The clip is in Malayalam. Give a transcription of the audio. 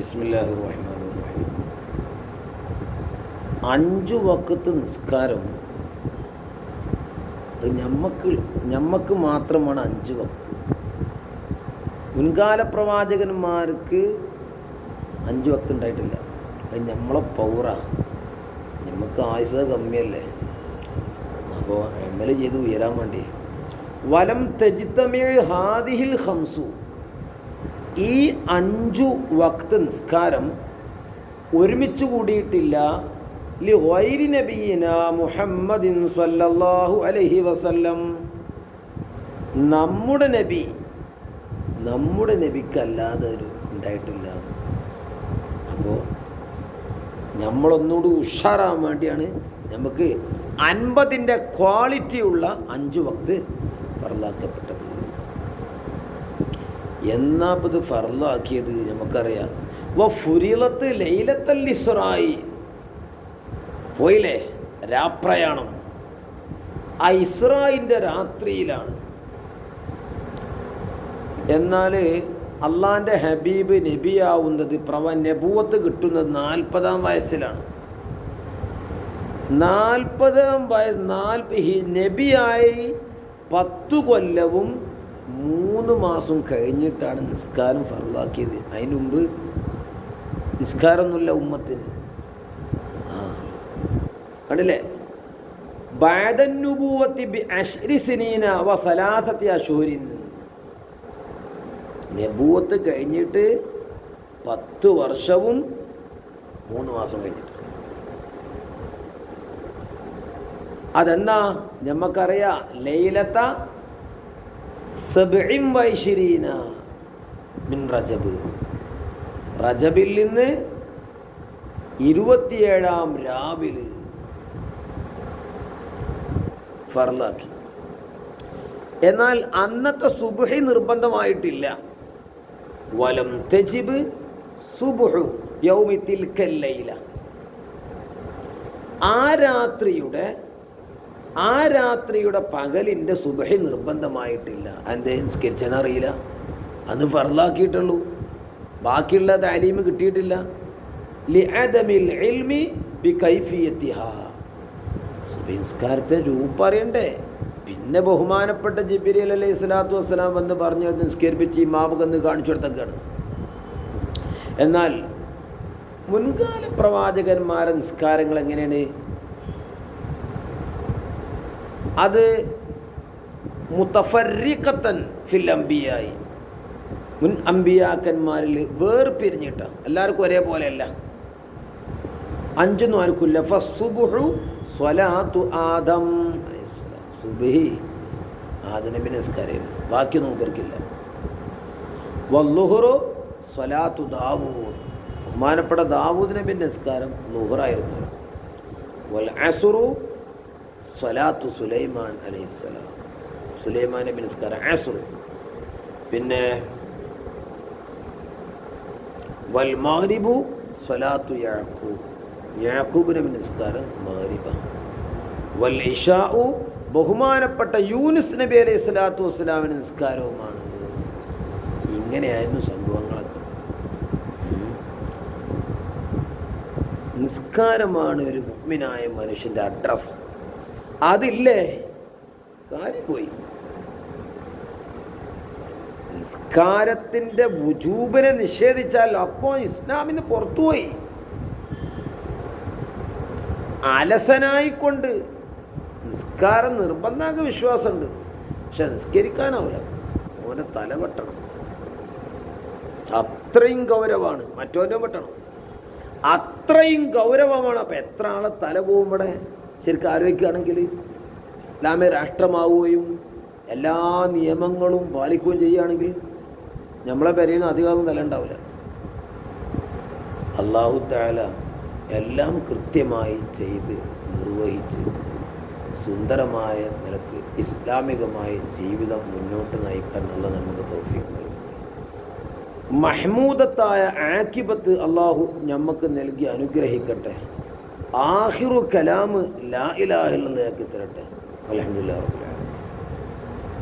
ബിസ്മില്ലാഹി റഹീം അഞ്ചു വക്കത്ത് നിസ്കാരം ഞമ്മക്ക് ഞമ്മക്ക് മാത്രമാണ് അഞ്ച് വക്ത് മുൻകാല പ്രവാചകന്മാർക്ക് അഞ്ച് വക്ത് ഉണ്ടായിട്ടില്ല. അത് നമ്മളെ പൗറ. നമുക്ക് ആയുസ കമ്മിയല്ലേ. അപ്പോൾ എം എൽ എ ചെയ്ത് ഉയരാൻ വേണ്ടി. വലം തെജിത്തമിഴ് ഹാദിഹിൽ ഹംസു ഈ അഞ്ചു വക്ത് നിസ്കാരം ഒരുമിച്ച് കൂടിയിട്ടില്ല. ലി ഗൈരി നബീന മുഹമ്മദിൻ സല്ലല്ലാഹു അലൈഹി വസല്ലം. നമ്മുടെ നബി നമ്മുടെ നബിക്കല്ലാതെ ഒരു ഉണ്ടായിട്ടില്ല. അപ്പോൾ നമ്മളൊന്നുകൂടി ഉഷാറാൻ വേണ്ടിയാണ് നമുക്ക് അൻപതിന്റെ ക്വാളിറ്റിയുള്ള അഞ്ച് വക്ത് ഫറലാക്കപ്പെട്ടത് എന്നാ ഇത് ഫർലാക്കിയത് നമുക്കറിയാം. വ ഫുരിലത്ത് ലൈലത്തൽ പോയില്ലേ? രാപ്രയാണം. ആ ഇസ്രായിന്റെ രാത്രിയിലാണ്. എന്നാൽ അള്ളാന്റെ ഹബീബ് നബിയാവുന്നത് പ്രവ നബൂവത്ത് കിട്ടുന്നത് നാൽപ്പതാം വയസ്സിലാണ്. നാൽപ്പതാം വയസ്സ് നാൽപ്പ നബിയായി പത്തു കൊല്ലവും മൂന്ന് മാസം കഴിഞ്ഞിട്ടാണ് നിസ്കാരം ഫറലാക്കിയത് അതിന് മുമ്പ് നിസ്കാരമൊന്നുമില്ല ഉമ്മത്തിന്. ആ. കണ്ടില്ലേ? നബൂവത്ത് കഴിഞ്ഞിട്ട് പത്ത് വർഷവും മൂന്ന് മാസം കഴിഞ്ഞിട്ട്. അതെന്നാ? നമുക്കറിയാം ലൈലത്ത സബിം വൈശിരീന മിൻ റജബ്. റജബിൽ നിന്ന് ഇരുപത്തിയേഴാം രാവിൽ ഫർലാക്കി. എന്നാൽ അന്നത്തെ സുബുഹി നിർബന്ധമായിട്ടില്ല. വലം തെജിബ് സുബുഹു യൗമി തിൽക്കല്ലയില ആ രാത്രിയുടെ ആ രാത്രിയുടെ പകലിന്റെ സുബഹി നിർബന്ധമായിട്ടില്ല. എന്തേ? അറിയില്ല. അന്ന് ഫർലാക്കിയിട്ടുള്ളൂ ബാക്കിയുള്ള താലീമ് കിട്ടിയിട്ടില്ല. കൈഫിയത്തിഹാ സുബിൻസ്കാരത്തിന് അറിയണ്ടേ? പിന്നെ ബഹുമാനപ്പെട്ട ജിബിരി അലൈഹി സ്വലാത്തു വസ്സലാം വന്ന് പറഞ്ഞ് നിസ്കരിപ്പിച്ച് ഈ മാവുകന്ന് കാണിച്ചു കൊടുത്തൊക്കെയാണ് എന്നാൽ മുൻകാല പ്രവാചകന്മാരെ നിസ്കാരങ്ങൾ എങ്ങനെയാണ്? അത് മുത്തഫറിക്കത്തൻ ഫിൽ അമ്പിയായി മുൻ അമ്പിയാക്കന്മാരിൽ വേർപിരിഞ്ഞിട്ട. എല്ലാവർക്കും ഒരേപോലെയല്ല. അഞ്ചൊന്നും ആർക്കില്ല ഫസുബുഹു സ്വലാത്തു ആദം. സുബിഹി. ആദനബി നിസ്കാരം. നോക്കിക്കില്ല ഇവർക്കില്ല. വല്ലുഹുറു സ്വലാത്തു ദാവൂദ്. ബഹുമാനപ്പെട്ട ദാവൂദ് നബി നിസ്കാരം ലുഹറായിരുന്നു. വൽ അസുറു സ്വലാത്തു സുലൈമാൻ അലൈഹിസ്സലാം സുലൈമാൻ നബി നിസ്കാരം അസുറു. പിന്നെ വൽ മാരിബു സ്വലാത്തു യാക്കൂബ് യാക്കൂബ് നബി മാരിബ വൽ ഇഷാഉ ബഹുമാനപ്പെട്ട യൂനിസ് നബി അലൈഹി സ്വലാത്തു വസ്സലാമിന്റെ നിസ്കാരവുമാണ്. ഇങ്ങനെയായിരുന്നു സംഭവങ്ങളൊക്കെ. നിസ്കാരമാണ് ഒരു മുഗ്മിനായ മനുഷ്യന്റെ അഡ്രസ് അതില്ലേ? കാര്യം പോയി. നിസ്കാരത്തിന്റെ വുജൂബിനെ നിഷേധിച്ചാൽ അപ്പോൾ ഇസ്ലാമിന് പുറത്തുപോയി അലസനായിക്കൊണ്ട് നിസ്കാരം നിർബന്ധമാക വിശ്വാസമുണ്ട്. പക്ഷെ നിസ്കരിക്കാനാവില്ല. ഓനെ തല വെട്ടണം. അത്രയും ഗൗരവമാണ്. മറ്റോന്റെ വെട്ടണം. അത്രയും ഗൗരവമാണ്. അപ്പം എത്ര ആളെ തല പോകും ഇവിടെ? ശരിക്കും ആലോചിക്കുകയാണെങ്കിൽ ഇസ്ലാമിക രാഷ്ട്രമാവുകയും എല്ലാ നിയമങ്ങളും പാലിക്കുകയും ചെയ്യുകയാണെങ്കിൽ നമ്മളെ പെരയിൽ അധികാരം വില ഉണ്ടാവില്ല. അള്ളാഹു താല എല്ലാം കൃത്യമായി ചെയ്ത് നിർവഹിച്ച് സുന്ദരമായ നിലയ്ക്ക് ഇസ്ലാമികമായ ജീവിതം മുന്നോട്ട് നയിക്കാനുള്ള നമുക്ക് തോഫിക്ക് നൽകും. മഹ്മൂദത്തായ ആക്കിബത്ത് അള്ളാഹു നമുക്ക് നൽകി അനുഗ്രഹിക്കട്ടെ. ആഹിറു കലാം ലാ ഇലാഹില്ലാക്കി തരട്ടെ അലഹമുല്ലാ